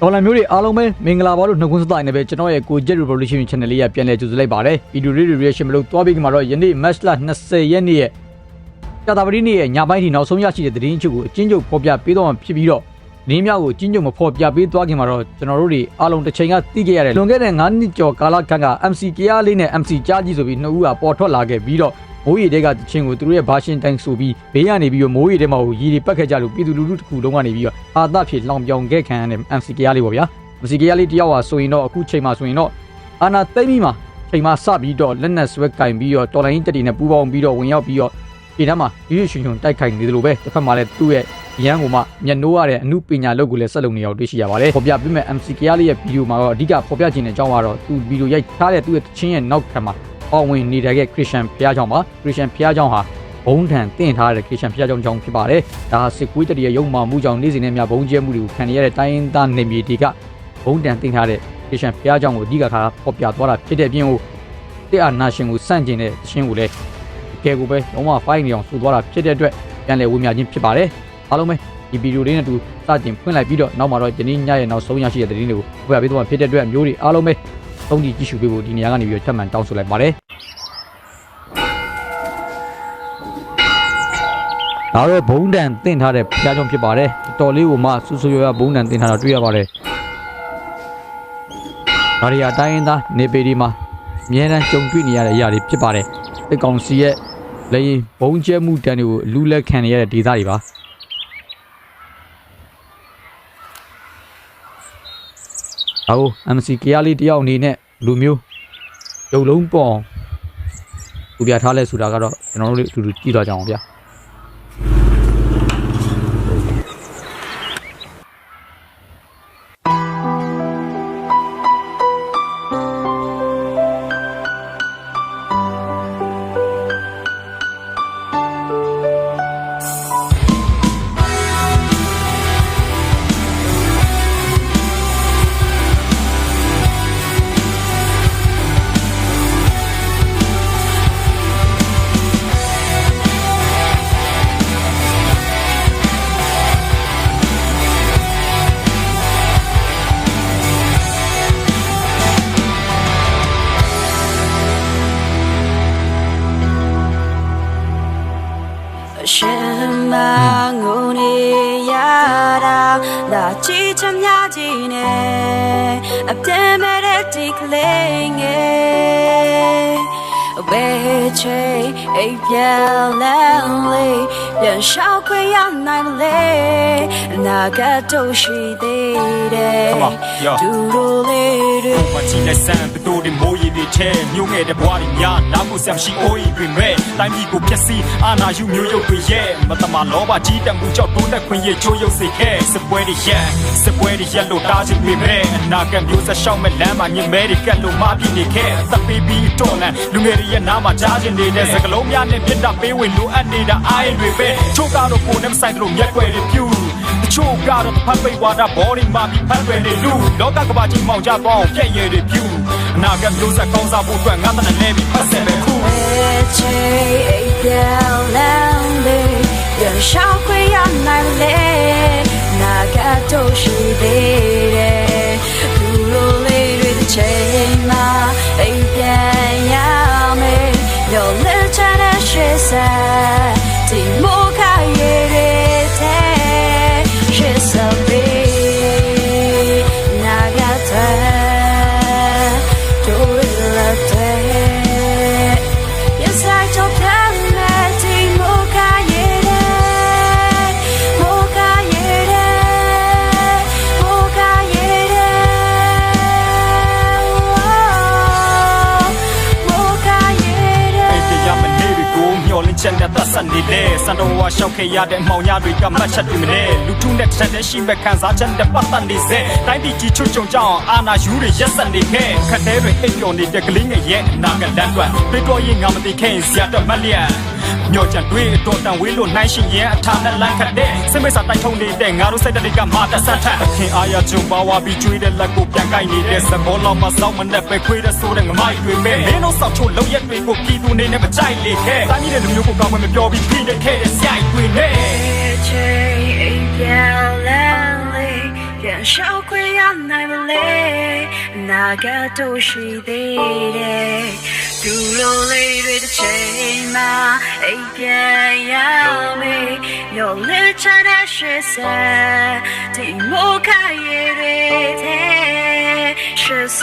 ဒေါ်လာမျိုးတွေအားလုံးပဲမင်္ဂလာပါလို့နှုတ်ခွန်းဆက်တိုင်းနဲ့ပဲကျွန်တော်ရဲ့ကို Jet Revolution Channel လေးကပြန်လည်ကြိုဆိုလိုက်ပါတယ်ဗီဒီယိုလေး reaction မလို့တွားပြီးကမှာတော့ယနေ့ match လ20ရက်နေ့ရဲ့ကြာသပတေးနေ့ရဲ့ညပိုင်းထိနောက်ဆုံးရရှိတဲ့သတင်းအချုပ်ကိုအချင်းချုပ်ဖော်ပြပေးတော့မှာဖြစ်ပြီးတော့နင်းမြောက်ကိုအချင်းချုပ်မဖော်ပြပေးသွားခင်မှာတော့ကျွန်တော်တို့တွေအားလုံးတစ်ချိန်ကသိခဲ့ရတယ်လွန်ခဲ့တဲ့9နှစ်ကျော်ကာလခန့်က MC ကရားလေးနဲ့ MC ကြားကြီးဆိုပြီးနှစ်ဦးကပေါ်ထွက်လာခဲ့ပြီးတော့ မိုးရီတဲကတချင်းကိုသူတို့ရဲ့ဘာရှင်တိုင်းဆိုပြီးဘေးကနေပြီးတော့မိုးရီတဲမှာကိုရီတွေပတ်ခဲ့ကြလို့ပြည်သူလူထုတစ်ခုလုံးကနေပြီးတော့အာသဖြစ်လောင်ပြောင်ခဲ့ခံရတဲ့ MC ကရားလေးပေါ့ဗျာမစီကရလေးတယောက်ဟာဆိုရင်တော့အခုချိန်မှာဆိုရင်တော့အာနာသိမ့်ပြီးမှချိန်မှာစပြီးတော့လက်နက်ဆွဲကင်ပြီးတော့တော်လိုင်းတက်တီနဲ့ပူးပေါင်းပြီးတော့ဝင်ရောက်ပြီးတော့ဒီထဲမှာရွရွရွရွတိုက်ခိုက်နေတယ်လို့ပဲတစ်ဖက်မှာလည်းသူ့ရဲ့ရန်ကိုမှမျက်နှိုးရတဲ့အမှုပညာလုပ်ကိုလည်းဆက်လုပ်နေအောင်တွေ့ရှိရပါတယ်ပေါ်ပြပြီးမဲ့ MC ကရလေးရဲ့ဗီဒီယိုမှာတော့အဓိကပေါ်ပြခြင်းတဲ့အကြောင်းကတော့သူဗီဒီယိုရိုက်ထားတဲ့သူ့ရဲ့ချင်းရဲ့နောက်ခံမှာ အော်ဝင်နေတဲ့ခရစ်ယာန်ဖျားကြောင်ပါခရစ်ယာန်ဖျားကြောင်ဟာဘုံထန်တင့်ထားတဲ့ခရစ်ယာန်ဖျားကြောင်ကြောင့်ဖြစ်ပါတယ်ဒါဟာစစ်ကွေးတရီရဲ့ရုံမှမှုကြောင့်နေ့စဉ်နဲ့များဘုံကျဲမှုတွေကိုခံရတဲ့တိုင်းရင်းသားနေမြေတွေကဘုံတန်တင်ထားတဲ့ခရစ်ယာန်ဘုရားကျောင်းကိုအဓိကထားဖော်ပြသွားတာဖြစ်တဲ့အပြင်ကိုတဲ့အာနာရှင်ကိုစန့်ကျင်တဲ့ရှင်ကိုလည်းကဲကိုပဲလုံးဝဖိုင်းနေအောင်ဆူသွားတာဖြစ်တဲ့အတွက်ပြန်လည်ဝေမျှခြင်းဖြစ်ပါတယ်အားလုံးပဲဒီဗီဒီယိုလေးနဲ့တူစတင်ဖွင့်လိုက်ပြီးတော့နောက်မှာတော့ဒီနေ့ညရဲ့နောက်ဆုံးရရှိတဲ့သတင်းတွေကိုဖော်ပြပေးသွားမှာဖြစ်တဲ့အတွက်မျိုးတွေအားလုံးပဲ သုံးကြည့်ကြည့်ရှုပေးဖို့ဒီနေရာကနေပြီးတော့ထပ်မံတောင်းဆိုလိုက်ပါတယ်ဒါတော့ဘုံတန်တင်ထားတဲ့ဘုရားကျောင်းဖြစ်ပါတယ်တော်လေးကိုမှဆူဆူရွာဘုံတန်တင်ထားတာတွေ့ရပါတယ်ဒါရီယာတိုင်းရင်းသားနေပေဒီမှာအမြဲတမ်းကြုံတွေ့နေရတဲ့အရာတွေဖြစ်ပါတယ်။တစ်ကောင်စီရဲ့လေရင်ဘုံကျဲမှုတန်တွေကိုလူလက်ခံနေရတဲ့ဒေသတွေပါ။ အခု MC ကရလေးတယောက်အနေနဲ့လူမျိုးရုပ်လုံးပေါ်အောင်သူပြထားလဲဆိုတာကတော့ကျွန်တော်တို့အတူတူကြည့်တော့ကြအောင်ဗျာ။ အပြင်းမဲ့တဲ့ဒီကလေးငယ်ဘယ်ချေအိပ်ပြလန်းလေးပြန်ရှောက်ခွေရနိုင်မလဲအ နာဂတ်တို့ရှိသေးတယ် Come on, yo. သူတို့လေးတွေမချီလက်ဆန်ပတိုးတွေမိုးရည်တွေထဲမြို့ငယ်တဲ့ဘွားတွေများနောက်ကိုဆက်ရှိအိုးရီတွေမဲ့တိုင်းပြည်ကိုဖျက်ဆီးအာဏာယူမျိုးရုပ်တွေရဲ့မတမလောဘကြီးတမှုကြောင့်တိုးတက်ခွင့်ရချိုးရုပ်စေခဲ့စပွဲတွေရဲ့စပွဲတွေရဲ့လို့တားချင်ပေမဲ့အနာဂတ်မျိုးဆက်ရှောက်မဲ့လမ်းမှာညင်မဲတွေကတ်လို့မပြည့်နေခဲ့တပ်ပေးပြီးတော့လန်လူငယ်တွေရဲ့နားမှာကြားချင်နေတဲ့စကလုံးများနဲ့မြတ်တာပေးဝင်လိုအပ်နေတာအားရတွေပဲချိုးကတော့ကိုယ်နဲ့မဆိုင်တို့မျက်ွယ်တွေပြူတ ချို့ကတော့ဖတ်ပိတ်ဝါဒဘော်ဒီမှာပြီးဖတ်ွယ်တွေလူလောကကဘာကြီးမောင်ကြပေါင်းပြည့်ရည်တွေပြူအနာဂတ်မျိုးဆက်ကောင်းစားဖို့အတွက်ငါတနလဲပြီးဖတ်ဆက်ပဲခုချေအိပ်ပြောင်းလန်းလေးပြန်ရှော စံတော်ဝါရှောက်ခဲ့ရတဲ့အမောင်ရတွေကမှတ်ချက်ပြမလဲလူထုနဲ့တစ်တဲ့ရှိမဲ့ခံစားချက်နဲ့ပတ်သက်နေစေတိုင်းပြည်ကြီးချွတ်ချုံကြောင်းအာနာယူတွေရက်ဆက်နေခဲ့ခက်တဲ့တွေအိပ်ပျော်နေတဲ့ကလေးငယ်ရဲ့အနာကလန်းတွေပြေတော်ရင်ငါမသိခဲ့ဇာတ်မလျက်မျောချန်တွေးတော်တန်ဝေးလို့နိုင်ရှင်ရဲ့အထာနဲ့လန့်ခတ်တဲ့စိမိတ်စာတိုက်ထုံနေတဲ့ငါတို့စိတ်တွေကမာတဆတ်ထက်ခင်အားရကြုံပါဝါပြီးကျွေးတဲ့လက်ကိုပြန်ကိုက်နေတဲ့စဘောလောက်မှစောက်မနဲ့ပဲခွေးတဲ့ဆိုတဲ့ငမိုက်တွေပဲမင်းတို့ဆောက်ချို့လောက်ရက်တွေကိုပြည်သူနေနဲ့မကြိုက်လေခဲ့တိုင်းပြည်တဲ့လူမျိုးကိုကောင်းမှမပြောပြီးဖိတဲ့ခဲ့တဲ့စိုက်တွေနဲ့ Che, che, yeah, lonely, ပြန်ရှောက်ခွင့်ရနိုင်မလဲအနာဂတ်တို့ရှိသေးတယ်သူလိုလေးတွေတစ်ချိန်မှာအိပ်ပြန်ရမယ်မျောလစ်ချတဲ့ရှေ့ဆက်ဒီမိုခရည်တွေတဲ့ရှေ့ဆ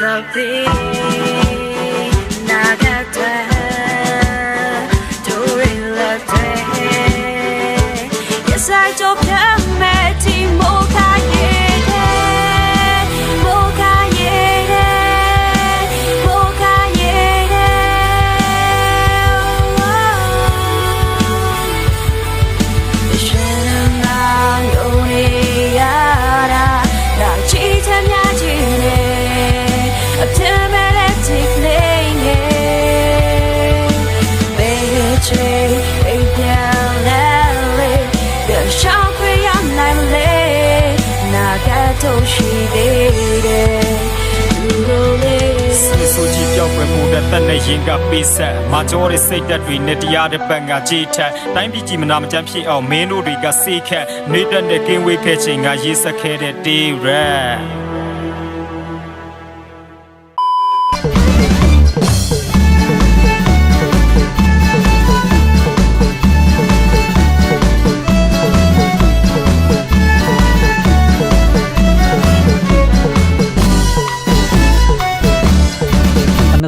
ပြောက်ွယ်မှုတဲ့တက်နဲ့ရင်ကပေးဆက်မာကျော်တဲ့စိတ်သက်တွေနဲ့တရားတဲ့ပတ်ကကြေးထက်တိုင်းပြည်ကြီးမနာမကျန်းဖြစ်အောင်မင်းတို့တွေကစေခက်နေတက်တဲ့ကင်းဝေးခဲ့ချိန်ကရေးဆက်ခဲ့တဲ့တေးရက်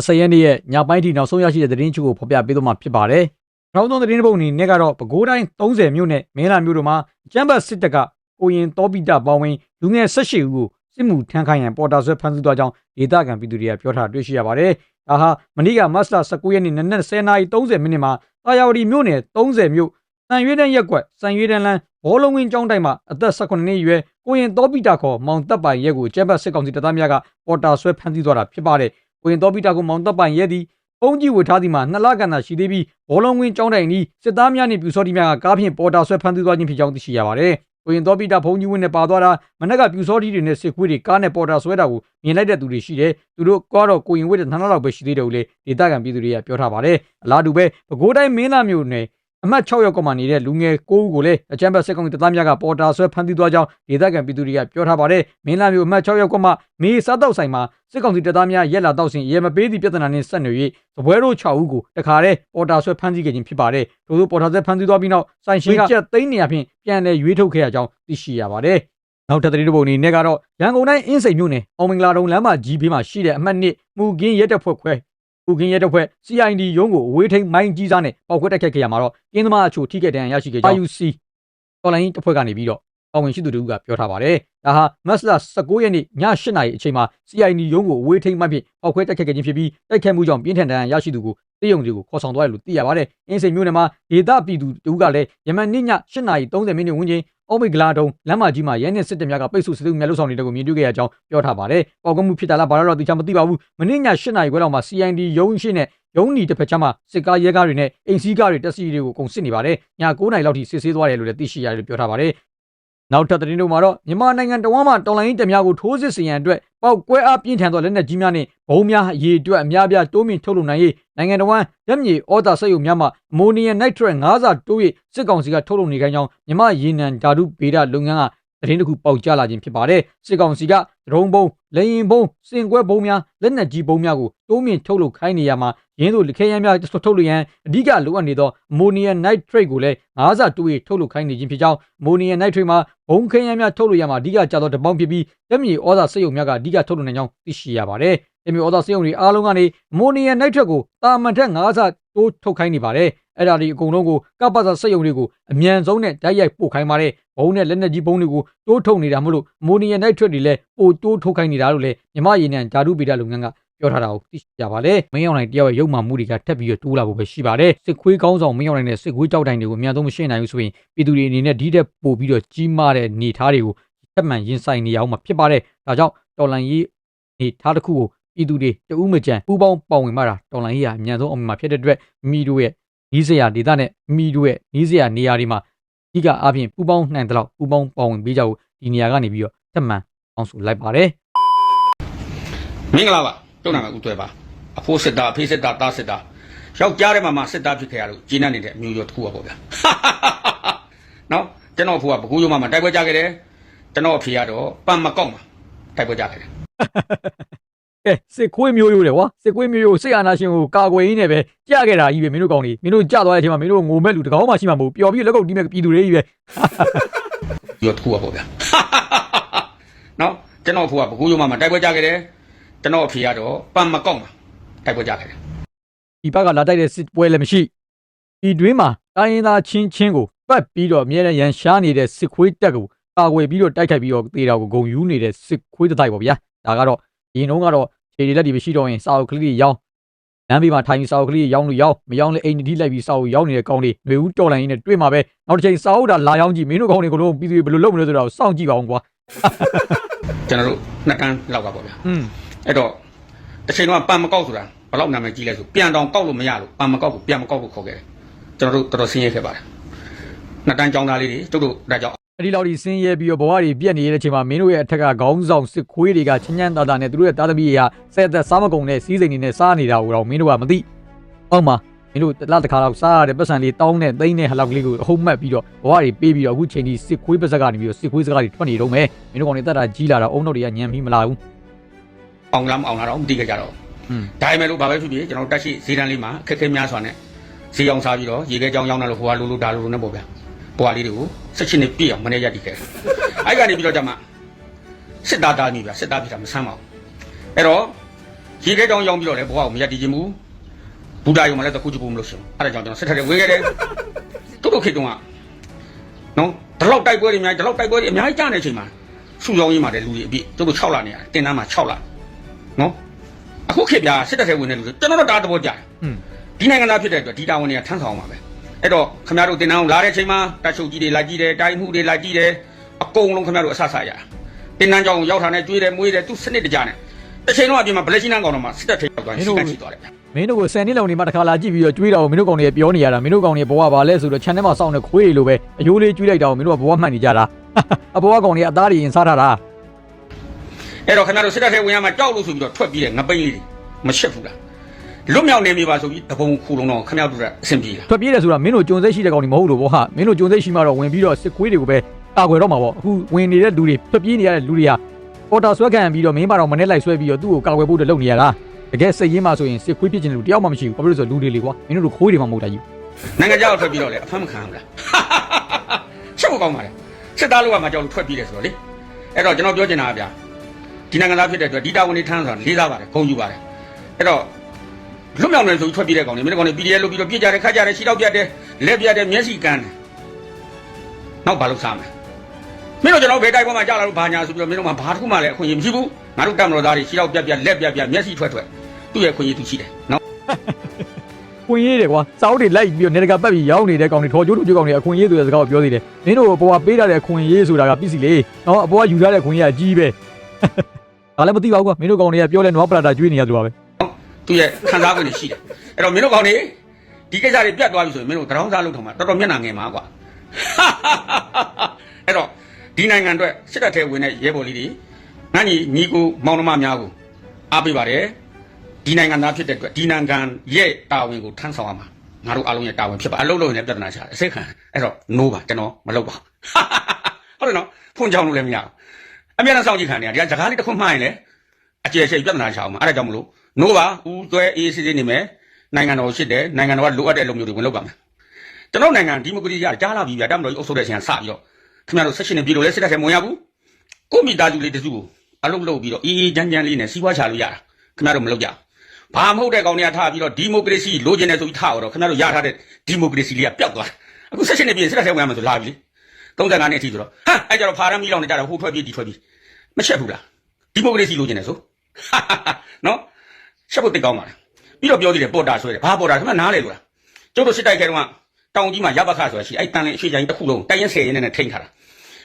20ရက်နေ့ရဲ့ညပိုင်းထိနောက်ဆုံးရရှိတဲ့သတင်းချုပ်ကိုဖော်ပြပေးသွားမှာဖြစ်ပါတယ်။နောက်ဆုံးသတင်းတစ်ပုဒ်အနေနဲ့ကတော့ပဲခူးတိုင်း30မြို့နယ်မင်းလာမြို့တို့မှာကျမ်းပတ်စစ်တပ်ကကိုရင်တောပိတပေါင်းဝင်လူငယ်18ဦးကိုစစ်မှုထမ်းခိုင်းရန်ပေါ်တာဆွဲဖမ်းဆီးသွားကြောင်းဒေသခံပြည်သူတွေကပြောထားတွေ့ရှိရပါတယ်။ဒါဟာမနေ့ကမတ်လ19ရက်နေ့နနက်10:30မိနစ်မှာတာယာဝတီမြို့နယ်30မြို့စံရွေးတန်းရက်ကွက်စံရွေးတန်းလန်းဘောလုံးဝင်းကျောင်းတိုင်မှာအသက်18နှစ်အရွယ်ကိုရင်တောပိတခေါ်မောင်တပ်ပိုင်ရက်ကိုကျမ်းပတ်စစ်ကောင်စီတပ်သားများကပေါ်တာဆွဲဖမ်းဆီးသွားတာဖြစ်ပါတယ်။ ကိုရင်တော်ပီတာကိုမောင်တပ်ပိုင်ရဲသည်ပုံကြီးဝတ်ထားသည်မှာနှစ်လကန်သာရှိသေးပြီးဘောလုံးဝင်းကျောင်းတိုင်ဤစစ်သားများနှင့်ပြူစောတိများကကားဖြင့်ပေါ်တာဆွဲဖမ်းဆီးသွားခြင်းဖြစ်ကြောင်းသိရှိရပါတယ်။ကိုရင်တော်ပီတာဘုံကြီးဝင်းနဲ့ပါသွားတာမနက်ကပြူစောတိတွေနဲ့စစ်ခွေးတွေကားနဲ့ပေါ်တာဆွဲတာကိုမြင်လိုက်တဲ့သူတွေရှိတယ်။သူတို့ကတော့ကိုရင်ဝတ်တဲ့နှစ်လလောက်ပဲရှိသေးတယ်လို့လေဒေသခံပြည်သူတွေကပြောထားပါတယ်။အလားတူပဲပဲခူးတိုင်းမင်းလာမျိုးနယ် အမှတ်6ရောက်ကမှနေတဲ့လူငယ်9ဦးကိုလည်းအကြမ်းဖက်စစ်ကောင်စီတပ်သားများကပေါ်တာဆွဲဖမ်းဆီးသွားကြောင်းဒေသခံပြည်သူတွေကပြောထားပါတယ်။မင်းလာမျိုးအမှတ်6ရောက်ကမှမေစားတောက်ဆိုင်မှာစစ်ကောင်စီတပ်သားများရက်လာတောက်စဉ်ရဲမပေးသည့်ပြဿနာနှင့်ဆက်နွယ်၍သပွဲတို့6ဦးကိုတခါတည်းပေါ်တာဆွဲဖမ်းဆီးခဲ့ခြင်းဖြစ်ပါတယ်။ထို့သောပေါ်တာဆွဲဖမ်းဆီးသွားပြီးနောက်ဆိုင်ရှင်ကကျပ်သိန်းနေရာဖြင့်ပြန်လည်ရွေးထုတ်ခဲ့ရကြောင်းသိရှိရပါတယ်။နောက်ထပ်သတင်းတစ်ပုဒ်အနေနဲ့ကတော့ရန်ကုန်တိုင်းအင်းစိန်မြို့နယ်အောင်မင်္ဂလာတုံလမ်းမကြီးဘေးမှာရှိတဲ့အမှတ်1မူကင်းရဲတပ်ဖွဲ့ခွဲ မူကင်းရဲတပ်ဖွဲ့ CID ရုံးကိုအဝေးထိန်မိုင်းကြီးစားနဲ့ပောက်ခွဲတက်ခတ်ခဲ့ရမှာတော့ကင်းသမားအချို့ထိခိုက်ဒဏ်ရာရရှိခဲ့ကြောင်း IUC တော်လိုင်းတပ်ဖွဲ့ကနေပြီးတော့ပါဝင်ရှိသူတို့ကပြောထားပါတယ်။ဒါဟာမတ်လ19ရက်နေ့ည8နာရီအချိန်မှာ CID ရုံးကိုအဝေးထိန်မှတ်ဖြင့်ပောက်ခွဲတက်ခတ်ခဲ့ခြင်းဖြစ်ပြီးတိုက်ခိုက်မှုကြောင့်ပြင်းထန်ဒဏ်ရာရရှိသူကိုတေးရုံတွေကိုခေါ်ဆောင်သွားတယ်လို့သိရပါတယ်။အင်းစိန်မြို့နယ်မှာဒေသပြည်သူတို့ကလည်းယမန်နေ့ည8နာရီ30မိနစ်ဝန်းကျင် အော်မီဂလာတုံလမ်းမကြီးမှာရဲနဲ့စစ်တပ်များကပိတ်ဆို့စစ်တပ်များလှုပ်ဆောင်နေတဲ့ကိုမြင်တွေ့ခဲ့ရကြောင်းပြောထားပါတယ်။ပေါက်ကွဲမှုဖြစ်တာလားဘာလို့တော့သိချင်မသိပါဘူး။မနေ့ည8နာရီခွဲလောက်မှာ CID ရုံးရှိနဲ့ရုံးနီတစ်ဖက်ချမ်းမှာစစ်ကားရဲကားတွေနဲ့အိမ်စီးကားတွေတက်စီတွေကိုကုန်စစ်နေပါတယ်။ည9နာရီလောက်ထိစစ်ဆေးသွားတယ်လို့လည်းသိရှိရတယ်လို့ပြောထားပါတယ်။ နောက်ထပ်သတင်းတို့မှာတော့မြန်မာနိုင်ငံတဝမ်းမှာတော်လိုင်းတပ်များကိုထိုးစစ်ဆင်ရန်အတွက်ပောက်ကွဲအားပြင်းထန်သောလက်နက်ကြီးများနဲ့ဘုံများအရေးအတွက်အများပြားတိုးမြင့်ထုတ်လုပ်နိုင်ရေးနိုင်ငံတော်ဝန်လက်မြေဩတာစက်ရုံများမှာအမိုနီယမ်နိုက်ထရက်၅စာတိုး၍စစ်ကောင်စီကထုတ်လုပ်နေခိုင်းကြောင်းမြန်မာရေနံဓာတုဗေဒလုပ်ငန်းက သတင်းတစ်ခုပေါက်ကြားလာခြင်းဖြစ်ပါတယ်စစ်ကောင်စီကဒရုန်းဘုံလေရင်ဘုံစင်ကွဲဘုံများလက်နက်ကြီးဘုံများကိုတိုးမြင့်ထုတ်လုပ်ခိုင်းနေရမှာရင်းတို့လက်ခဲယမ်းများထုတ်လုပ်ရန်အဓိကလိုအပ်နေသောအမိုနီယမ်နိုက်ထရိတ်ကိုလည်း၅စာတိုး၍ထုတ်လုပ်ခိုင်းနေခြင်းဖြစ်ကြောင်းအမိုနီယမ်နိုက်ထရိတ်မှာဘုံခဲယမ်းများထုတ်လုပ်ရမှာအဓိကကျသောတပေါင်းဖြစ်ပြီးလက်မြေဩဇာစက်ရုံများကအဓိကထုတ်လုပ်နိုင်ကြောင်းသိရှိရပါတယ်။လက်မြေဩဇာစက်ရုံတွေအားလုံးကနေအမိုနီယမ်နိုက်ထရက်ကိုတာမန်ထက်၅ဆတိုးထုတ်ခိုင်းနေပါတယ်။ အဲ့ဒါဒီအကုန်လုံးကိုကပ္ပစာစက်ရုံတွေကိုအမြန်ဆုံးနဲ့တိုက်ရိုက်ပို့ခိုင်းပါတယ်။ဘုံနဲ့လက်နက်ကြီးဘုံတွေကိုတိုးထုတ်နေတာမို့လို့အမိုနီယမ်နိုက်ထရက်တွေလည်းပိုတိုးထုတ်ခိုင်းနေတာလို့လည်းမြမရေနံဓာတုဗေဒလုပ်ငန်းကပြောထားတာကိုသိကြပါလေမင်းအောင်နိုင်တယောက်ရဲ့ရုပ်မှမှုတွေကထပ်ပြီးတော့တိုးလာဖို့ပဲရှိပါတယ်စစ်ခွေးကောင်းဆောင်မင်းအောင်နိုင်တဲ့စစ်ခွေးကြောက်တိုင်တွေကိုအများဆုံးမရှင်းနိုင်ဘူးဆိုရင်ပြည်သူတွေအနေနဲ့ဒီတဲ့ပို့ပြီးတော့ကြီးမားတဲ့နေသားတွေကိုတက်မှန်ရင်ဆိုင်နေရအောင်မှာဖြစ်ပါတယ်ဒါကြောင့်တော်လန်ရေးနေသားတစ်ခုကိုပြည်သူတွေတဦးမကြံပူးပေါင်းပါဝင်မှတာတော်လန်ရေးဟာအများဆုံးအောင်မှာဖြစ်တဲ့အတွက်မိတို့ရဲ့ နီးစရာဒေသနဲ့မိတို့ရဲ့နီးစရာနေရာတွေမှာအဓိကအားဖြင့်ပူးပေါင်းနိုင်တဲ့လောက်ပူးပေါင်းပါဝင်ပေးကြဖို့ဒီနေရာကနေပြီးတော့တက်မှန်အောင်ဆိုလိုက်ပါတယ်မင်္ဂလာပါတုံးနာမဦးသွဲပါအဖိုးစစ်တာအဖေးစစ်တာတားစစ်တာယောက်ျားထဲမှာမှစစ်တာဖြစ်ခဲ့ရလို့ဂျင်းနဲ့နေတဲ့အမျိုးရောတစ်ခုပါပေါ့ဗျာနော်ကျွန်တော်အဖိုးကဘကူးရုံမှာမတိုက်ပွဲကြခဲ့တယ်ကျွန်တော်အဖေကတော့ပန်မကောက်မှာတိုက်ပွဲကြခဲ့တယ် ကဲစစ်ခွေးမျိုးရိုးတယ်ကွာစစ်ခွေးမျိုးရိုးစစ်အာဏာရှင်ကိုကာကွယ်ရင်းနဲ့ပဲကြာခဲ့တာကြီးပဲမင်းတို့ကောင်းနေမင်းတို့ကြာသွားတဲ့အချိန်မှာမင်းတို့ငိုမဲ့လူတကောင်းမှရှိမှာမဟုတ်ပျော်ပြီးလက်ကုပ်တီးမဲ့ပြည်သူတွေကြီးပဲပြီးတော့တစ်ခုကပေါ့ဗျာနော်ကျွန်တော်အဖိုးကဘကူးရုံမှာတိုက်ပွဲကြခဲ့တယ်ကျွန်တော်အဖေကတော့ပန်မကောက်မှာတိုက်ပွဲကြခဲ့တယ်ဒီဘက်ကလာတိုက်တဲ့စစ်ပွဲလည်းမရှိဒီတွင်းမှာတိုင်းရင်းသားချင်းချင်းကိုပတ်ပြီးတော့အမြဲတမ်းရန်ရှားနေတဲ့စစ်ခွေးတက်ကိုကာကွယ်ပြီးတော့တိုက်ခိုက်ပြီးတော့တေတာကိုဂုံယူနေတဲ့စစ်ခွေးတစ်တိုက်ပေါ့ဗျာဒါကတော့ရင်တော့ကတော့ ခြေတွေလက်တွေမရှိတော့ရင်စာအုပ်ကလေးတွေရောင်းလမ်းဘေးမှာထိုင်ပြီးစာအုပ်ကလေးတွေရောင်းလို့ရောင်းမရောင်းလဲအိမ်တတိလိုက်ပြီးစာအုပ်ရောင်းနေတဲ့ကောင်းလေးຫນွေဦးတော်လိုင်းရင်းနဲ့တွေ့မှာပဲနောက်တစ်ချိန်စာအုပ်တာလာရောင်းကြည့်မင်းတို့ကောင်းတွေကိုလုံးပြီးပြီးဘယ်လိုလုပ်မလဲဆိုတော့စောင့်ကြည့်ပါအောင်ကွာ ကျွန်တော်တို့နှစ်တန်းလောက်ကပေါ့ဗျာ อืม အဲ့တော့တစ်ချိန်တော့ပန်မကောက်ဆိုတာဘယ်လောက်နာမည်ကြီးလဲဆိုပြန်တောင်ကောက်လို့မရလို့ပန်မကောက်ကိုပြန်မကောက်လို့ခေါ်ခဲ့တယ်ကျွန်တော်တို့တော်တော်ဆင်းရဲခဲ့ပါတယ်နှစ်တန်းចောင်းသားလေးတွေတို့တို့ဒါကြောင့် အဲ့ဒီလောက်ဒီဆင်းရဲပြီးတော့ဘဝတွေပြက်နေတဲ့အချိန်မှာမင်းတို့ရဲ့အထက်ကခေါင်းဆောင်စစ်ခွေးတွေကချမ်းချမ်းသာသာနဲ့သူတို့ရဲ့သားသမီးတွေကဆက်သက်စားမကုန်တဲ့စီးစိမ်တွေနဲ့စားနေတာကိုတော့မင်းတို့ကမသိအောက်မှာမင်းတို့တစ်လားတစ်ခါတော့စားရတဲ့ပတ်စံလေးတောင်းနဲ့သိန်းနဲ့ဟလောက်ကလေးကိုအဟုတ်မှတ်ပြီးတော့ဘဝတွေပေးပြီးတော့အခုချိန်ဒီစစ်ခွေးပါဇက်ကနေပြီးတော့စစ်ခွေးစကားတွေထွက်နေတော့မယ်မင်းတို့ကောင်တွေတက်တာကြီးလာတော့အုံတော့တွေကညံပြီးမလာဘူးအောင်လားမအောင်လားတော့မသိခဲ့ကြတော့อืมဒါပေမဲ့လို့ဘာပဲဖြစ်ဖြစ်ကျွန်တော်တက်ရှိဈေးတန်းလေးမှာခက်ခဲများစွာနဲ့ဈေးအောင်စားပြီးတော့ရေခဲကြောင်းရောင်းတာလို့ဟိုကလိုလိုဒါလိုလိုနဲ့ပေါ့ဗျာ ဘွားလေးတွေကိုဆက်ချင်းနေပြည့်အောင်မနေရတည်ခဲ့တယ်အဲ့ကနေပြီးတော့ကြမှာစစ်သားသားမိဗျာစစ်သားဖြစ်တာမဆမ်းပါဘူးအဲ့တော့ရေခဲကြောင်းရောင်းပြီးတော့လေဘွားကိုမရတည်ခြင်းဘူးဘူဒါယုံမှာလည်းတခုချပူမလို့ရှင်အဲ့ဒါကြောင့်ကျွန်တော်စစ်ထက်တွေဝင်ခဲ့တယ်တို့တို့ခေတ်တုန်းကနော်ဒီလောက်တိုက်ပွဲတွေအများကြီးဒီလောက်တိုက်ပွဲတွေအများကြီးကြားနေတဲ့အချိန်မှာစုရောင်းရင်းမှာတဲ့လူတွေအပြည့်တို့တို့6လနေရတယ်တင်တန်းမှာ6လနော်အခုခေတ်ပြစစ်တပ်ထဲဝင်နေလို့ကျွန်တော်တို့ဒါတဘောကြတယ်อืมဒီနိုင်ငံသားဖြစ်တဲ့အတွက်ဒီတာဝန်တွေကထမ်းဆောင်ပါပဲ အဲ့တော့ခင်ဗျားတို့တင်တန်းကိုလာတဲ့ချိန်မှာတက်ချုပ်ကြီးတွေလာကြည့်တယ်တိုင်းမှုတွေလာကြည့်တယ်အကုန်လုံးခင်ဗျားတို့အဆဆရတင်တန်းကြောင်ရောက်တာနဲ့ကျွေးတယ်မွေးတယ်သူစနစ်တကြနဲ့တစ်ချိန်လုံးအပြင်မှာဗလက်ရှိနန်းကောင်တော့မှစစ်တပ်ထဲရောက်သွားရင်စီကရှိသွားတယ်ဗျမင်းတို့ကို10နှစ်လောက်နေမှတစ်ခါလာကြည့်ပြီးတော့ကျွေးတာကိုမင်းတို့ကောင်တွေပြောနေရတာမင်းတို့ကောင်တွေဘဝပါလဲဆိုတော့ channel မှာစောင့်နေခွေးတွေလိုပဲအယိုးလေးကျွေးလိုက်တာကိုမင်းတို့ကဘဝမှတ်နေကြတာအဘဝကောင်တွေအသားတွေရင်စားထားတာအဲ့တော့ခင်ဗျားတို့စစ်တပ်ထဲဝင်ရမှာကြောက်လို့ဆိုပြီးတော့ထွက်ပြီးတဲ့ငပိန်းလေးတွေမရှက်ဘူးလား လွတ်မြောက်နေပြီပါဆိုပြီးတပုံခုလုံးတော့ခင်ဗျားတို့ကအဆင်ပြေလားထွက်ပြေးတယ်ဆိုတာမင်းတို့ကြုံစိတ်ရှိတဲ့ကောင်တွေမဟုတ်လို့ဘောဟာမင်းတို့ကြုံစိတ်ရှိမှတော့ဝင်ပြီးတော့စစ်ခွေးတွေကိုပဲကာကွယ်တော့မှာပေါ့အခုဝင်နေတဲ့လူတွေထွက်ပြေးနေရတဲ့လူတွေကပေါ်တာဆွဲခံပြီးတော့မင်းပါတော့မနဲ့လိုက်ဆွဲပြီးတော့သူ့ကိုကာကွယ်ဖို့လုပ်နေရတာတကယ်စိတ်ရင်းမှဆိုရင်စစ်ခွေးဖြစ်ချင်တဲ့လူတယောက်မှမရှိဘူးဘာဖြစ်လို့လဲဆိုတော့လူတွေလေကွာမင်းတို့ခိုးတွေမှမဟုတ်တာကြီးနိုင်ငံခြားကိုထွက်ပြီးတော့လေအဖမ်းမခံဘူးလားချက်ဖို့ကောင်းပါလေစစ်သားလို့ကမှကြောက်လို့ထွက်ပြီးတယ်ဆိုတော့လေအဲ့တော့ကျွန်တော်ပြောချင်တာကဗျာဒီနိုင်ငံသားဖြစ်တဲ့အတွက်ဒီတာဝန်တွေထမ်းဆိုတာလေးစားပါတယ်ဂုဏ်ယူပါတယ်အဲ့တော့ လွတ်မြောက်နေဆိုပြီးထွက်ပြီးတဲ့ကောင်တွေမင်းတို့ကောင်တွေ PDF လို့ပြီးတော့ပြစ်ကြတယ်ခတ်ကြတယ်ခြေတော့ပြတ်တယ်လက်ပြတ်တယ်မျက်စိကန်းတယ်နောက်ဘာလို့စားမလဲမင်းတို့ကျွန်တော်ဘယ်တိုက်ပေါ်မှာကြာလာလို့ဘာညာဆိုပြီးတော့မင်းတို့မှဘာတစ်ခုမှလည်းအခွင့်အရေးမရှိဘူးငါတို့တတ်မတော်သားတွေခြေတော့ပြတ်ပြတ်လက်ပြတ်ပြတ်မျက်စိထွက်ထွက်သူ့ရဲ့အခွင့်အရေးသူရှိတယ်နော်ခွင့်ရေးတယ်ကွာစောင်းတွေလိုက်ပြီးတော့နေတကာပတ်ပြီးရောက်နေတဲ့ကောင်တွေထော်ကျိုးတူကျိုးကောင်တွေအခွင့်ရေးဆိုတဲ့စကားကိုပြောသေးတယ်မင်းတို့ဘဝပေးထားတဲ့အခွင့်ရေးဆိုတာကပြစ်စီလေနော်အပေါ်ကယူထားတဲ့အခွင့်ရေးကကြီးပဲဒါလည်းမသိပါဘူးကွာမင်းတို့ကောင်တွေကပြောလဲနွားပလာတာကျွေးနေရသူပါပဲ သူရဲ့ခံစား권တွေရှိတယ်အဲ့တော့မင်းတို့ကောင်တွေဒီကိစ္စတွေပြတ်သွားပြီဆိုရင်မင်းတို့တရောင်းစားလုပ်ထောင်မှာတော်တော်မျက်နှာငယ်မှာကွာအဲ့တော့ဒီနိုင်ငံအတွက်စစ်တပ်ထဲဝင်တဲ့ရဲဘော်လေးတွေငါညီညီကိုမောင်နှမများကိုအားပေးပါတယ်ဒီနိုင်ငံသားဖြစ်တဲ့အတွက်ဒီနိုင်ငံရဲ့တာဝန်ကိုထမ်းဆောင်ရမှာငါတို့အားလုံးရဲ့တာဝန်ဖြစ်ပါအလုပ်လုပ်ရင်လည်းပြဿနာချတယ်အစိတ်ခံအဲ့တော့ no ပါကျွန်တော်မလုပ်ပါဘူးဟုတ်တယ်နော်ဖုန်ချောင်းလို့လည်းမရဘူးအများနဲ့စောင့်ကြည့်ခံနေရဒီကစကားလေးတစ်ခုမှားရင်လည်းအကျယ်ရှိပြဿနာချအောင်မှာအဲ့ဒါကြောင့်မလို့ နိုးပါဦးသွဲအေးစစ်စစ်နေမယ်နိုင်ငံတော်ရှိတယ်နိုင်ငံတော်ကလိုအပ်တဲ့လုံမျိုးတွေဝင်လုပ်ပါမယ်ကျွန်တော်နိုင်ငံဒီမိုကရေစီကကြားလာပြီဗျာတမတော်ကြီးအုပ်ချုပ်တဲ့အချိန်ကစပြီးတော့ခင်ဗျားတို့ဆက်ရှင်နေပြည်လို့လဲစစ်တပ်ထဲမဝင်ရဘူးကိုမိသားစုလေးတစုကိုအလုပ်လုပ်ပြီးတော့အေးအေးချမ်းချမ်းလေးနဲ့စီးပွားချလို့ရတာခင်ဗျားတို့မလုပ်ကြဘူးဘာမဟုတ်တဲ့ကောင်တွေကထားပြီးတော့ဒီမိုကရေစီလိုချင်တယ်ဆိုပြီးထားတော့ခင်ဗျားတို့ရထားတဲ့ဒီမိုကရေစီလေးကပျောက်သွားတယ်အခုဆက်ရှင်နေပြည်စစ်တပ်ထဲဝင်ရမယ်ဆိုလာပြီလေ35နှစ်အထိဆိုတော့ဟမ်အဲ့ကြတော့ဖာရမ်းမီလောင်နေကြတာဟိုထွက်ပြေးဒီထွက်ပြေးမချက်ဘူးလားဒီမိုကရေစီလိုချင်တယ်ဆိုနော် ရှက်ဖို့တိတ်ကောင်းပါလားပြီးတော့ပြောသေးတယ်ပေါ်တာဆွဲတယ်ဘာပေါ်တာခင်ဗျနားလေလို့လားကျုပ်တို့စစ်တိုက်ခဲတော့ကတောင်ကြီးမှာရပခဆိုရရှိအဲ့တန်လင်းအရှိချိုင်းတစ်ခုလုံးတိုင်ရင်ဆယ်ရင်းနဲ့ထိန်းထားတာ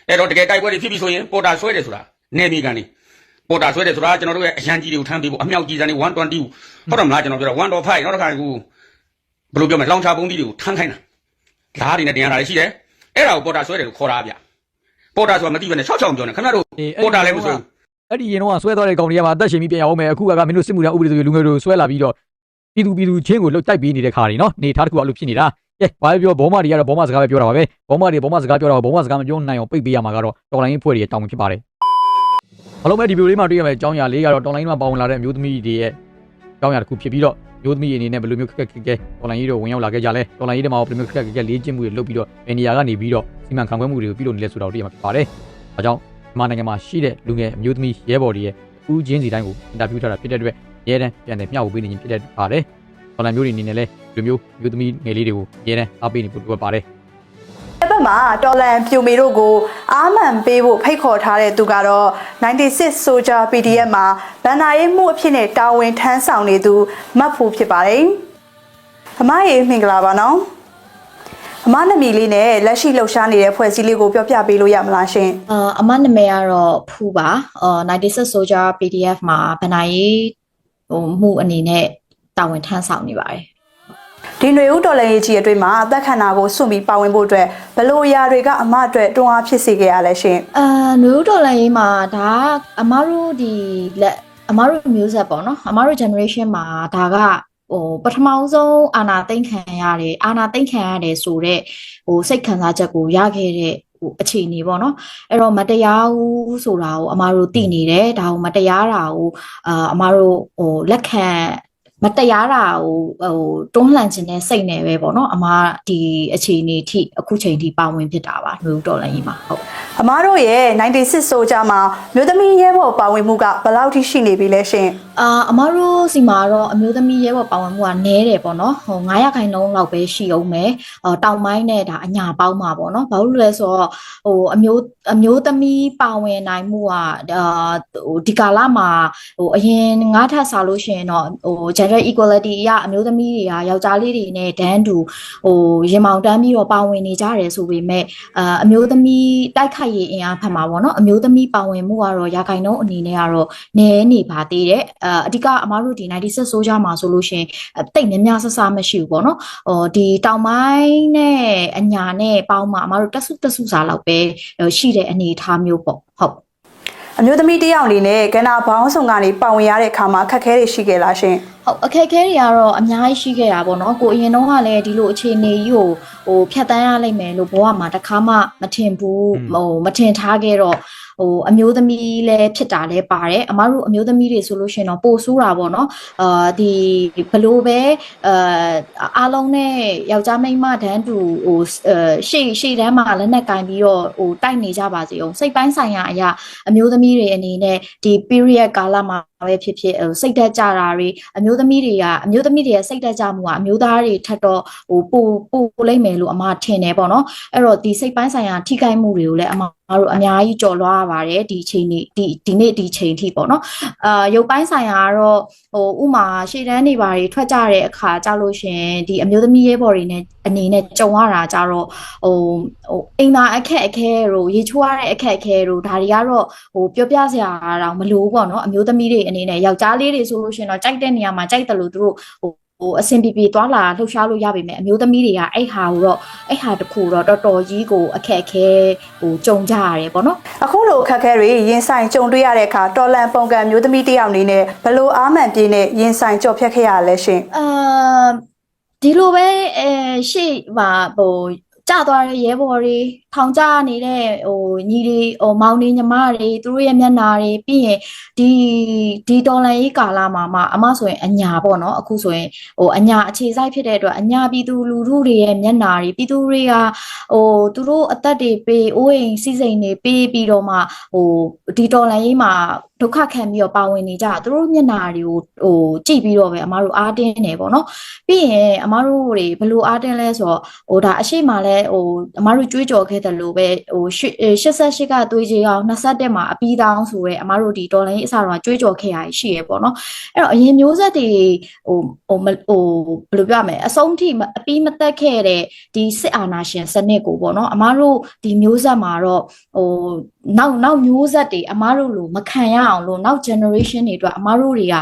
အဲ့တော့တကယ်တိုက်ပွဲတွေဖြစ်ပြီဆိုရင်ပေါ်တာဆွဲတယ်ဆိုတာနေမီကန်နေပေါ်တာဆွဲတယ်ဆိုတာကျွန်တော်တို့ရဲ့အရန်ကြီးတွေကိုထမ်းပေးဖို့အမြောက်ကြီးစံနေ120ဟုတ်တယ်မလားကျွန်တော်ပြောတာ1.5နောက်တစ်ခါကူဘယ်လိုပြောမလဲလောင်ချပုံးကြီးတွေကိုထမ်းခိုင်းတာဓာတ်တွေနဲ့တင်ရတာရှိတယ်အဲ့ဒါကိုပေါ်တာဆွဲတယ်လို့ခေါ်တာဗျပေါ်တာဆိုတာမသိဘဲနဲ့၆ချောင်းပြောနေခင်ဗျားတို့ပေါ်တာလည်းမဆွဲဘူး အဲ့ဒီရင်တော့ဆွဲသွားတဲ့ကောင်တွေကမှအသက်ရှင်ပြီးပြန်ရအောင်မယ်အခုကမင်းတို့စစ်မှုထမ်းဥပဒေဆိုလူငယ်တို့ဆွဲလာပြီးတော့ပြည်သူပြည်သူချင်းကိုလှုပ်တိုက်ပေးနေတဲ့ခါတွေနော်နေထားတစ်ခုအလုပ်ဖြစ်နေတာကဲဘာပဲပြောဘောမတွေကတော့ဘောမစကားပဲပြောတာပါပဲဘောမတွေဘောမစကားပြောတာဘောမစကားမပြောနိုင်အောင်ပိတ်ပေးရမှာကတော့တော်လိုင်းဖွဲ့တွေရဲ့တောင်းဖြစ်ပါတယ်အလုံးမဲ့ဒီဗီဒီယိုလေးမှာတွေ့ရမယ့်အကြောင်းအရာလေးကတော့တော်လိုင်းမှာပါဝင်လာတဲ့အမျိုးသမီးတွေရဲ့အကြောင်းအရာတစ်ခုဖြစ်ပြီးတော့မျိုးသမီးအနေနဲ့ဘယ်လိုမျိုးခက်ခက်ခက်ခက်တော်လိုင်းကြီးတို့ဝင်ရောက်လာခဲ့ကြလဲတော်လိုင်းကြီးတွေမှာဘယ်လိုမျိုးခက်ခက်ခက်ခက်လေးကျင့်မှုတွေလုပ်ပြီးတော့ဘယ်နေရာကနေပြီးတော့စီမံခန့်ခွဲမှုတွေကိုပြုလုပ်နေလဲဆိုတာကိုတွေ့ရမှာဖြစ်ပါတယ်။အဲကြောင့် မြန်မာနိုင်ငံမှာရှိတဲ့လူငယ်အမျိုးသမီးရဲဘော်တွေရဲ့ဦးချင်းစီတိုင်းကိုအင်တာဗျူးထားတာဖြစ်တဲ့အတွက်ရဲတန်းပြန်တယ်မျှဝေပေးနေခြင်းဖြစ်တဲ့ပါတယ်။တော်လိုင်းမျိုးတွေအနေနဲ့လည်းလူမျိုးမျိုးသမီးငယ်လေးတွေကိုရဲတန်းအားပေးနေဖို့လိုအပ်ပါတယ်။တစ်ပတ်မှာတော်လန်ပြူမီတို့ကိုအာမန်ပေးဖို့ဖိတ်ခေါ်ထားတဲ့သူကတော့96 Soldier PDF မှာဗန်နာရေးမှုအဖြစ်နဲ့တာဝန်ထမ်းဆောင်နေသူမတ်ဖူဖြစ်ပါတယ်။အမရေမင်္ဂလာပါနော်။ အမနာမည်လေးနဲ့လက်ရှိလှုပ်ရှားနေတဲ့ဖွဲ့စည်းလေးကိုပြောပြပေးလို့ရမလားရှင်အာအမနာမည်ကတော့ဖူးပါအာ96 Soldier PDF မှာဗဏ္ဍာရေးဟိုမှုအနေနဲ့တာဝန်ထမ်းဆောင်နေပါတယ်။ဒီຫນွေဦးတော်လန်ရေးကြီးအတွင်းမှာအသက်ခန္ဓာကိုစွန့်ပြီးပါဝင်ဖို့အတွက်ဘယ်လိုအရာတွေကအမအတွက်တွန်းအားဖြစ်စေခဲ့ရလဲရှင်။အာနယူးဒေါ်လာရေးမှာဒါကအမတို့ဒီလက်အမတို့မျိုးဆက်ပေါ့နော်အမတို့ generation မှာဒါက ဟိုပထမဆုံးအာနာသိမ့်ခံရတယ်အာနာသိမ့်ခံရတယ်ဆိုတော့ဟိုစိတ်ခံစားချက်ကိုရခဲ့တဲ့ဟိုအခြေအနေပေါ့နော်အဲ့တော့မတရားဘူးဆိုတာကိုအမတို့သိနေတယ်ဒါကိုမတရားတာကိုအာအမတို့ဟိုလက်ခံ မတရားတာကိုဟိုတွန်းလှန်ခြင်းနဲ့စိတ်နဲ့ပဲပေါ့နော်အမဒီအခြေအနေထိအခုချိန်ထိပါဝင်ဖြစ်တာပါနယူးဒေါ်လာရေးမှာဟုတ်အမားတို့ရဲ့96ဆိုကြမှာမြို့သမီးရဲဘော်ပါဝင်မှုကဘယ်လောက်ထိရှိနေပြီလဲရှင်အာအမတို့စီမှာတော့အမျိုးသမီးရဲဘော်ပါဝင်မှုကနည်းတယ်ပေါ့နော်ဟို900ခိုင်နှုန်းလောက်ပဲရှိအောင်မယ်အော်တောင်ပိုင်းနဲ့ဒါအညာပေါင်းမှာပေါ့နော်ဘာလို့လဲဆိုတော့ဟိုအမျိုးအမျိုးသမီးပါဝင်နိုင်မှုကအာဟိုဒီကာလမှာဟိုအရင်ငါးထပ်စားလို့ရှိရင်တော့ဟို gender equality အရအမျိုးသမီးတွေကယောက်ျားလေးတွေနဲ့ဒန်းတူဟိုရင်မောင်တန်းပြီးတော့ပါဝင်နေကြတယ်ဆိုပေမဲ့အာအမျိုးသမီးတိုက်ခိုက်ရေးအင်အားဖက်မှာပေါ့နော်အမျိုးသမီးပါဝင်မှုကတော့ရာခိုင်နှုန်းအနေနဲ့ကတော့နည်းနေပါသေးတယ်အာအဓိကအမားတို့ဒီ96ဆိုကြမှာဆိုလို့ရှိရင်အတိတ်များများဆဆမရှိဘူးပေါ့နော်ဟိုဒီတောင်ပိုင်းနဲ့အညာနဲ့ပေါင်းမှာအမားတို့တက်စုတက်စုစာလောက်ပဲဟိုရှိတဲ့အနေအထားမျိုးပေါ့ဟုတ် အမျိုးသမီးတစ်ယောက်အနေနဲ့ကဏ္ဍဘောင်းဆောင်ကနေပါဝင်ရတဲ့အခါမှာအခက်အခဲတွေရှိခဲ့လားရှင်ဟုတ်အခက်အခဲတွေကတော့အများကြီးရှိခဲ့တာပေါ့နော်ကိုအရင်တော့ကလည်းဒီလိုအခြေအနေကြီးကိုဟိုဖြတ်တန်းရလိမ့်မယ်လို့ဘဝမှာတစ်ခါမှမထင်ဘူးဟိုမထင်ထားခဲ့တော့ ဟိုအမျိုးသမီးလည်းဖြစ်တာလည်းပါတယ်အမတို့အမျိုးသမီးတွေဆိုလို့ရှိရင်တော့ပိုဆိုးတာပေါ့နော်အာဒီဘလို့ပဲအာအားလုံးနဲ့ယောက်ျားမိန်းမတန်းတူဟိုအဲရှေ့ရှေ့တန်းမှာလက်နဲ့ကင်ပြီးတော့ဟိုတိုက်နေကြပါစေအောင်စိတ်ပိုင်းဆိုင်ရာအရာအမျိုးသမီးတွေအနေနဲ့ဒီ period ကာလမှာ ပဲဖြစ်ဖြစ်ဟိုစိတ်သက်ကြတာတွေအမျိုးသမီးတွေကအမျိုးသမီးတွေရဲ့စိတ်သက်ကြမှုကအမျိုးသားတွေထက်တော့ဟိုပိုပိုလိမ့်မယ်လို့အမထင်တယ်ပေါ့နော်အဲ့တော့ဒီစိတ်ပိုင်းဆိုင်ရာထိခိုက်မှုတွေကိုလည်းအမတို့အများကြီးကြော်လွှားရပါတယ်ဒီချိန်នេះဒီဒီနေ့ဒီချိန်ထိပေါ့နော်အာရုပ်ပိုင်းဆိုင်ရာကတော့ဟိုဥမာရှေ့တန်းနေပါတွေထွက်ကြတဲ့အခါကြလို့ရှရင်ဒီအမျိုးသမီးရဲဘော်တွေနဲ့အနေနဲ့ကြုံရတာကြတော့ဟိုဟိုအိမ်သာအခက်အခဲတို့ရေချိုးရတဲ့အခက်အခဲတို့ဒါတွေကတော့ဟိုပြောပြစရာတော့မလိုဘူးပေါ့နော်အမျိုးသမီးတွေအနေနဲ့ယောက်ျားလေးတွေဆိုလို့ရှရင်တော့ကြိုက်တဲ့နေရာမှာကြိုက်တယ်လို့သူတို့ဟိုဟိုအဆင်ပြေပြေသွားလာလှုပ်ရှားလို့ရပါမယ်အမျိုးသမီးတွေကအဲ့ဟာကိုတော့အဲ့ဟာတစ်ခုတော့တော်တော်ကြီးကိုအခက်အခဲဟိုကြုံကြရတယ်ပေါ့နော်အခုလိုအခက်အခဲတွေရင်ဆိုင်ကြုံတွေ့ရတဲ့အခါတော်လန်ပုံကံမျိုးသမီးတစ်ယောက်အနေနဲ့ဘယ်လိုအားမှန်ပြည့်နဲ့ရင်ဆိုင်ကြော်ဖြတ်ခဲ့ရလဲရှင်အာဒီလိုပဲအဲရှေ့မှာဟိုကြသွားတဲ့ရဲဘော်တွေ ထောင်ကြနေတဲ့ဟိုညီတွေဟိုမောင်နေညီမတွေသူတို့ရဲ့မျက်နှာတွေပြီးရင်ဒီဒီတော်လန်ရေးကာလမှာမှအမဆိုရင်အညာပေါ့နော်အခုဆိုရင်ဟိုအညာအခြေစိုက်ဖြစ်တဲ့အတွက်အညာပြည်သူလူထုတွေရဲ့မျက်နှာတွေပြည်သူတွေကဟိုသူတို့အသက်တွေပေးအိုးအိမ်စီးစိမ်တွေပေးပြီးတော့မှဟိုဒီတော်လန်ရေးမှာဒုက္ခခံပြီးတော့ပါဝင်နေကြသူတို့မျက်နှာတွေကိုဟိုကြည့်ပြီးတော့ပဲအမတို့အားတင်းနေပေါ့နော်ပြီးရင်အမားတို့တွေဘလို့အားတင်းလဲဆိုတော့ဟိုဒါအရှိမလဲဟိုအမားတို့ကြွေးကြော်ခဲ့တယ်လို့ပဲဟို88ကသွေးကြီးအောင်21မှာအပီးတောင်းဆိုရဲအမားတို့ဒီတော်လိုင်းအစတော့ကြွေးကြော်ခဲ့ရရှိရပေါ့နော်အဲ့တော့အရင်မျိုးဆက်တွေဟိုဟိုမဟိုဘယ်လိုပြောရမလဲအဆုံးထိမအပီးမတက်ခဲ့တဲ့ဒီစစ်အာဏာရှင်စနစ်ကိုပေါ့နော်အမားတို့ဒီမျိုးဆက်မှာတော့ဟို နောက်နောက်မျိုးဆက်တွေအမားတို့လိုမခံရအောင်လို့နောက် generation တွေအတွက်အမားတို့တွေက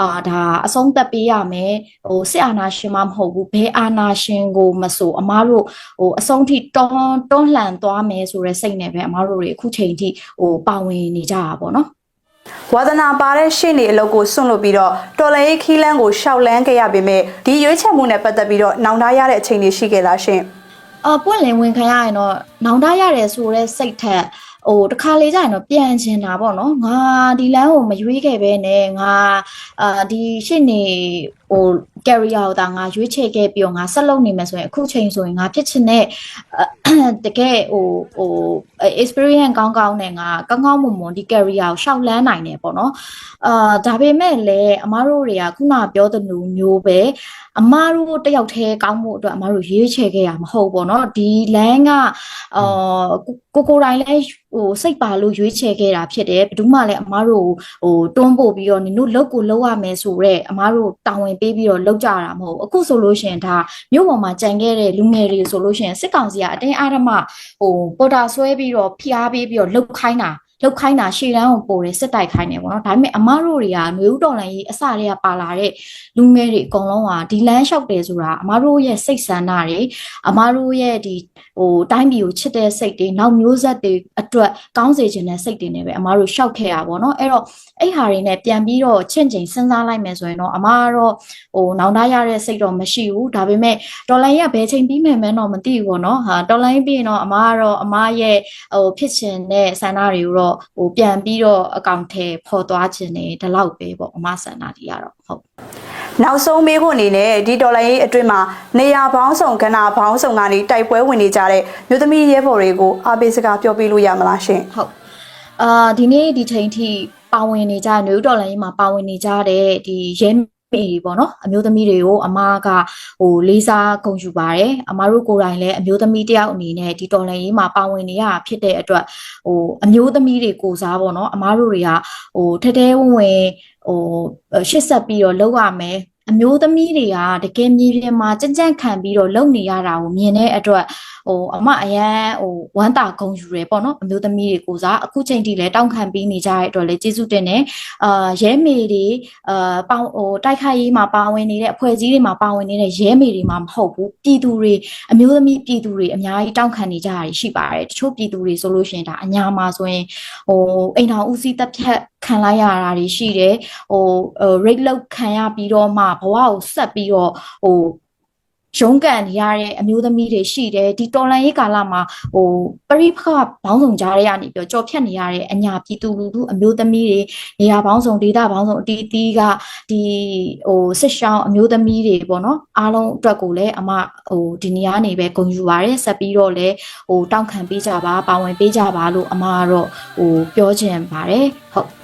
အာဒါအဆုံးသက်ပေးရမယ်ဟိုစစ်အာဏာရှင်မှမဟုတ်ဘူးဘယ်အာဏာရှင်ကိုမဆိုအမားတို့ဟိုအဆုံးထိတွန်းတွန်းလှန်သွားမယ်ဆိုတဲ့စိတ်နဲ့ပဲအမားတို့တွေအခုချိန်ထိဟိုပါဝင်နေကြတာပေါ့နော်ဝါသနာပါတဲ့ရှေ့နေအလုပ်ကိုစွန့်လွတ်ပြီးတော့တော်လည်းရေးခီးလန်းကိုရှောက်လန်းခဲ့ရပေမဲ့ဒီရွေးချယ်မှုနဲ့ပတ်သက်ပြီးတော့နောင်တရတဲ့အချိန်တွေရှိခဲ့လားရှင်အပွင့်လင်ဝင်ခံရရင်တော့နောင်တရတယ်ဆိုတဲ့စိတ်ထက် ဟိုတစ်ခါလေကြာရင်တော့ပြန်ချင်တာပေါ့နော်ငါဒီလမ်းကိုမရွေးခဲ့ပဲနဲ့ငါအာဒီရှစ်နေဟို career ကိုဒါငါရွေးချယ်ခဲ့ပြီးတော့ငါဆက်လုပ်နေမယ်ဆိုရင်အခုချိန်ဆိုရင်ငါဖြစ်ချင်တဲ့အဲတကယ်ဟိုဟို experience ကောင်းကောင်းနဲ့ငါကောင်းကောင်းမွန်မွန်ဒီ career ကိုရှောက်လန်းနိုင်တယ်ပေါ့နော်အာဒါပေမဲ့လည်းအမားတို့တွေကခုနပြောသလိုမျိုးပဲ အမားတို့တယောက်တည်းကောင်းမှုအတွက်အမားတို့ရွေးချယ်ခဲ့ရမဟုတ်ပေါ့နော်ဒီလမ်းကအာကိုကိုယ်တိုင်လည်းဟိုစိတ်ပါလို့ရွေးချယ်ခဲ့တာဖြစ်တယ်ဘယ်သူမှလည်းအမားတို့ဟိုတွန်းပို့ပြီးတော့နင်တို့လောက်ကိုလောက်ရမယ်ဆိုတော့အမားတို့တာဝန်ပေးပြီးတော့လောက်ကြတာမဟုတ်အခုဆိုလို့ရှိရင်ဒါမြို့ပေါ်မှာကြံခဲ့တဲ့လူငယ်တွေဆိုလို့ရှိရင်စစ်ကောင်စီကအတင်းအားဓမ္မဟိုပေါ်တာဆွဲပြီးတော့ဖိအားပေးပြီးတော့လောက်ခိုင်းတာ လောက်ခိုင်းတာရှေ့တန်းကိုပို့တယ်စစ်တိုက်ခိုင်းတယ်ပေါ့နော်ဒါပေမဲ့အမားတို့တွေကຫນွေဦးတော်လိုင်းကြီးအစတည်းကပါလာတဲ့လူငယ်တွေအကုန်လုံးကဒီလမ်းလျှောက်တယ်ဆိုတာအမားတို့ရဲ့စိတ်ဆန္ဒတွေအမားတို့ရဲ့ဒီဟိုတိုင်းပြည်ကိုချစ်တဲ့စိတ်တွေနောက်မျိုးဆက်တွေအတွက်ကောင်းစေချင်တဲ့စိတ်တွေနဲ့ပဲအမားတို့လျှောက်ခဲ့ရပါတော့အဲ့တော့အဲ့ဟာတွေနဲ့ပြန်ပြီးတော့ချင့်ချိန်စဉ်းစားလိုက်မယ်ဆိုရင်တော့အမားကတော့ဟိုနောင်တရတဲ့စိတ်တော့မရှိဘူးဒါပေမဲ့တော်လိုင်းရဘယ်ချိန်ပြီးမယ်မဲတော့မသိဘူးပေါ့နော်ဟာတော်လိုင်းပြီးရင်တော့အမားကတော့အမားရဲ့ဟိုဖြစ်ချင်တဲ့ဆန္ဒတွေကိုတော့ဟိုပြန်ပြီးတော့အကောင့်ထဲပေါ်သွားခြင်းနေဒီလောက်ပဲပေါ့အမဆန္ဒတွေကတော့ဟုတ်နောက်ဆုံးမေးခွန်းအနေနဲ့ဒီတော်လိုင်းရေးအတွင်းမှာနေရာပေါင်းစုံကဏ္ဍပေါင်းစုံကနေတိုက်ပွဲဝင်နေကြတဲ့မြို့သမီးရဲဘော်တွေကိုအားပေးစကားပြောပြလို့ရမလားရှင်ဟုတ်အာဒီနေ့ဒီချိန်ထိပါဝင်နေကြတဲ့နယူးဒေါ်လာရေးမှာပါဝင်နေကြတဲ့ဒီရဲ မေတွေပေါ့နော်အမျိုးသမီးတွေကိုအမကဟိုလေးစားဂုဏ်ယူပါတယ်အမတို့ကိုယ်တိုင်လည်းအမျိုးသမီးတယောက်အနေနဲ့ဒီတော်လှန်ရေးမှာပါဝင်နေရတာဖြစ်တဲ့အတွက်ဟိုအမျိုးသမီးတွေကိုစားပေါ့နော်အမတို့တွေကဟိုထဲထဲဝင်ဝင်ဟိုရှစ်ဆက်ပြီးတော့လောက်ရမယ် အမျိုးသမီးတွေကတကယ်မြေပြင်မှာကြံ့ကြံ့ခံပြီးတော့လုံနေရတာကိုမြင်တဲ့အတွက်ဟိုအမအရန်ဟိုဝမ်းတာဂုံယူရယ်ပေါ့နော်အမျိုးသမီးတွေကိုစားအခုချိန်ထိလည်းတောင်းခံပြီးနေကြတဲ့အတွက်လည်းကျေးဇူးတင်တယ်အာရဲမေတွေအာပေါဟိုတိုက်ခိုက်ရေးမှာပါဝင်နေတဲ့အဖွဲ့အစည်းတွေမှာပါဝင်နေတဲ့ရဲမေတွေမှာမဟုတ်ဘူးပြည်သူတွေအမျိုးသမီးပြည်သူတွေအများကြီးတောင်းခံနေကြတာရှိပါတယ်တချို့ပြည်သူတွေဆိုလို့ရှိရင်ဒါအညာမှာဆိုရင်ဟိုအိမ်ထောင်ဦးစီးတပ်ဖြတ် ခံလိုက်ရတာတွေရှိတယ်ဟို rate လောက်ခံရပြီးတော့မှဘဝကိုဆက်ပြီးတော့ဟိုရုံးကန်နေရတဲ့အမျိုးသမီးတွေရှိတယ်ဒီတော်လန်ရေးကာလမှာဟိုပရိဖခဘောင်းဆောင်ကြားရကနေပြီးတော့ကြော်ဖြတ်နေရတဲ့အညာပြည်သူလူထုအမျိုးသမီးတွေနေရာဘောင်းဆောင်ဒေတာဘောင်းဆောင်အတီးတီးကဒီဟိုစစ်ရှောင်းအမျိုးသမီးတွေပေါ့နော်အားလုံးအတွက်ကိုလည်းအမဟိုဒီနေရာနေပဲဂုဏ်ယူပါတယ်ဆက်ပြီးတော့လည်းဟိုတောင်းခံပေးကြပါပါဝင်ပေးကြပါလို့အမကတော့ဟိုပြောချင်ပါတယ်ဟုတ်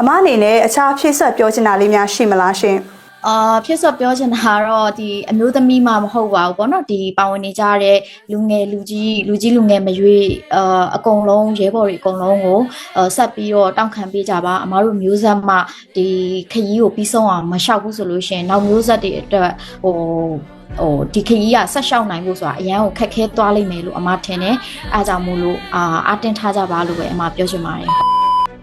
အမအနေနဲ့အခြားဖြည့်ဆက်ပြောချင်တာလေးများရှိမလားရှင်အာဖြစ်စောပြောချင်တာကတော့ဒီအမျိုးသမီးမှမဟုတ်ပါဘူးပေါ့နော်ဒီပါဝင်နေကြတဲ့လူငယ်လူကြီးလူကြီးလူငယ်မရွေးအာအကုန်လုံးရဲဘော်တွေအကုန်လုံးကိုအာဆက်ပြီးတော့တောင်းခံပေးကြပါအမားတို့မျိုးဆက်မှဒီခရီးကိုပြီးဆုံးအောင်မလျှောက်ဘူးဆိုလို့ရှိရင်နောက်မျိုးဆက်တွေအတွက်ဟိုဟိုဒီခရီးကဆက်လျှောက်နိုင်ဖို့ဆိုတာအရန်ကိုခက်ခဲသွားလိမ့်မယ်လို့အမထင်တယ်အဲအကြောင့်မို့လို့အာအတင်းထားကြပါလို့ပဲအမပြောချင်ပါတယ်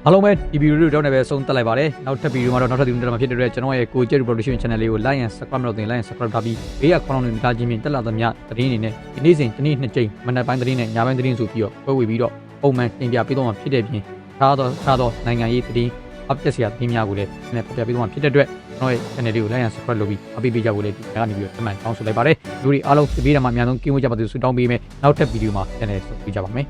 အားလုံးပဲဒီဗီဒီယိုလေးကိုတော့လည်းပဲဆုံးသက်လိုက်ပါတယ်နောက်ထပ်ဗီဒီယိုမှာတော့နောက်ထပ်ဒီနေ့မှာဖြစ်တဲ့အတွက်ကျွန်တော်ရဲ့ကိုကျက် production channel လေးကို like and subscribe လုပ်တင် like and subscribe ထားပြီးဘေးကခေါင်းလုံးတွေမိသားချင်းမြင်တက်လာသမျှသတင်းတွေနဲ့ဒီနေ့စဉ်ဒီနေ့နှစ်ကြိမ်မနက်ပိုင်းသတင်းနဲ့ညပိုင်းသတင်းဆိုပြီးတော့ပွဲဝေပြီးတော့ပုံမှန်တင်ပြပေးတော့မှာဖြစ်တဲ့ပြင်ထားတော့ထားတော့နိုင်ငံရေးသတင်း update စရာသတင်းများကိုလည်းနည်းဖော်ပြပေးတော့မှာဖြစ်တဲ့အတွက်ကျွန်တော်ရဲ့ channel လေးကို like and subscribe လုပ်ပြီးအပိပေးကြဖို့လည်းဒီကနေပြီးတော့အမှန်တောင်းဆိုလိုက်ပါတယ်လူတွေအားလုံးဒီဗီဒီယိုမှာအများဆုံးကင်းဝေးကြပါစေဆုတောင်းပေးမယ်နောက်ထပ်ဗီဒီယိုမှာ channel ဆိုပြကြပါမယ်